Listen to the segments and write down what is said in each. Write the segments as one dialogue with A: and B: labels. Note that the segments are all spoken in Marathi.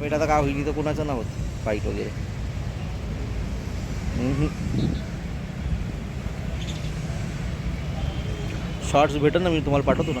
A: वेट आता काय होईल तर कुणाचं नव्हतं फाईट वगैरे. शॉर्ट्स भेटेल ना मी तुम्हाला पाठवतो ना.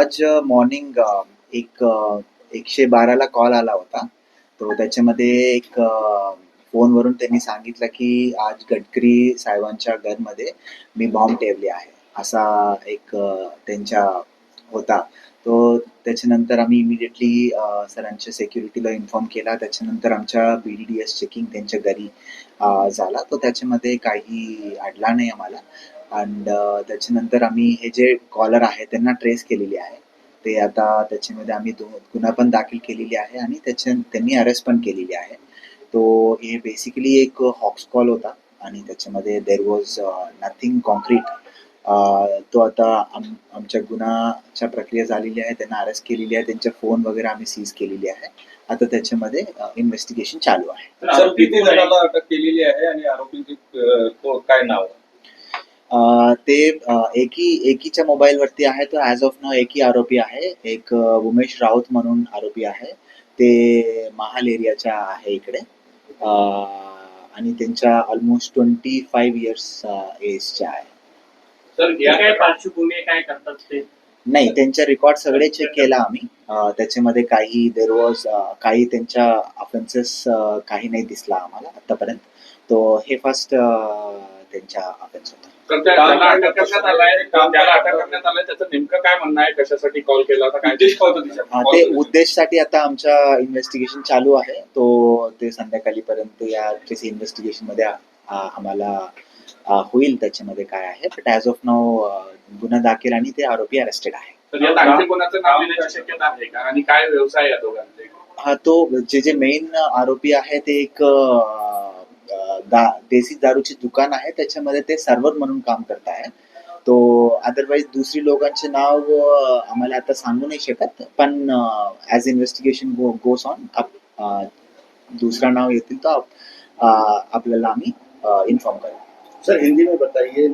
B: आज मॉर्निंग एक एकशे बाराला कॉल आला होता. तो त्याच्यामध्ये एक फोनवरून त्यांनी सांगितलं की आज गडकरी साहेबांच्या घरमध्ये मी बॉम्ब ठेवले आहे. असा एक त्यांच्या होता. तो त्याच्यानंतर आम्ही इमिडिएटली सरांच्या सेक्युरिटीला इन्फॉर्म केला. त्याच्यानंतर आमच्या B D D S checking त्यांच्या घरी झाला. तो त्याच्यामध्ये काही अडला नाही आम्हाला. अँड त्याच्यानंतर आम्ही हे जे कॉलर आहे त्यांना ट्रेस केलेली आहे. ते आता त्याच्यामध्ये आम्ही दो गुन्हा पण दाखल केलेली आहे आणि त्याच्या त्यांनी अरेस्ट पण केलेली आहे. तो हे बेसिकली एक हॉक्स कॉल होता आणि त्याच्यामध्ये देर वॉज नथिंग कॉन्क्रीट तो आता आम आमच्या गुन्हाच्या प्रक्रिया झालेली आहे त्यांना अरेस्ट केलेली आहे त्यांचे फोन वगैरे आम्ही सीज केलेली आहे. आता त्याच्यामध्ये इन्व्हेस्टिगेशन चालू आहे.
C: सर किती जणांना अटक केलेली आहे आणि आरोपींचे काय नाव?
B: ते एकी एकीच्या मोबाईलवरती आहे तो ॲज ऑफ नाव एकी आरोपी आहे. एक उमेश राऊत म्हणून आरोपी आहे. ते महाल एरियाच्या आहे इकडे. आणि त्यांच्या ऑलमोस्ट ट्वेंटी फाईव्ह इयर्स एजच्या आहे.
C: सर
D: ते
C: या
D: काय पार्श्वभूमी आहे, काय करतात ते?
B: नाही त्यांचे रेकॉर्ड सगळे चेक केला आम्ही. त्याच्यामध्ये काही देर वॉज काही त्यांच्या ऑफेन्सेस काही नाही दिसला आम्हाला आतापर्यंत. तो हे फर्स्ट त्यांच्या ऑफेन्स होता.
C: तर त्या- ज्याला अटक करण्यात आलाय? काम ज्याला अटक करण्यात आलाय. त्याचं नेमकं काय म्हणणं आहे? कशासाठी कॉल केला होता? काय उद्देश काय होता?
B: हा, ते. उद्देशसाठी आता आमच्या इन्व्हेस्टिगेशन चालू आहे. तो ते संध्याकाळीपर्यंत या इन्व्हेस्टिगेशनमध्ये आम्हाला आ, होईल. त्याच्यामध्ये काय आहे? बट ॲज ऑफ नाव गुन्हा दाखल आणि ते आरोपी अरेस्टेड आहे.
C: तर यात आणखी कोणाचं नाव येण्याची शक्यता आहे का? आणि काय व्यवसाय आहे या दोघांचे?
B: हा तो जे जे मेन आरोपी आहे ते एक दा- देसी दारूची दुकान आहे त्याच्यामध्ये ते सर्वर म्हणून काम करत आहे तो अदरवाईज दुसरी लोकांचे नाव आम्हाला आता सांगू नाही शकत पण as investigation go goes on दुसरा नाव येतील तर आपल्याला आम्ही इन्फॉर्म करू.
E: सर हिंदी में बताइए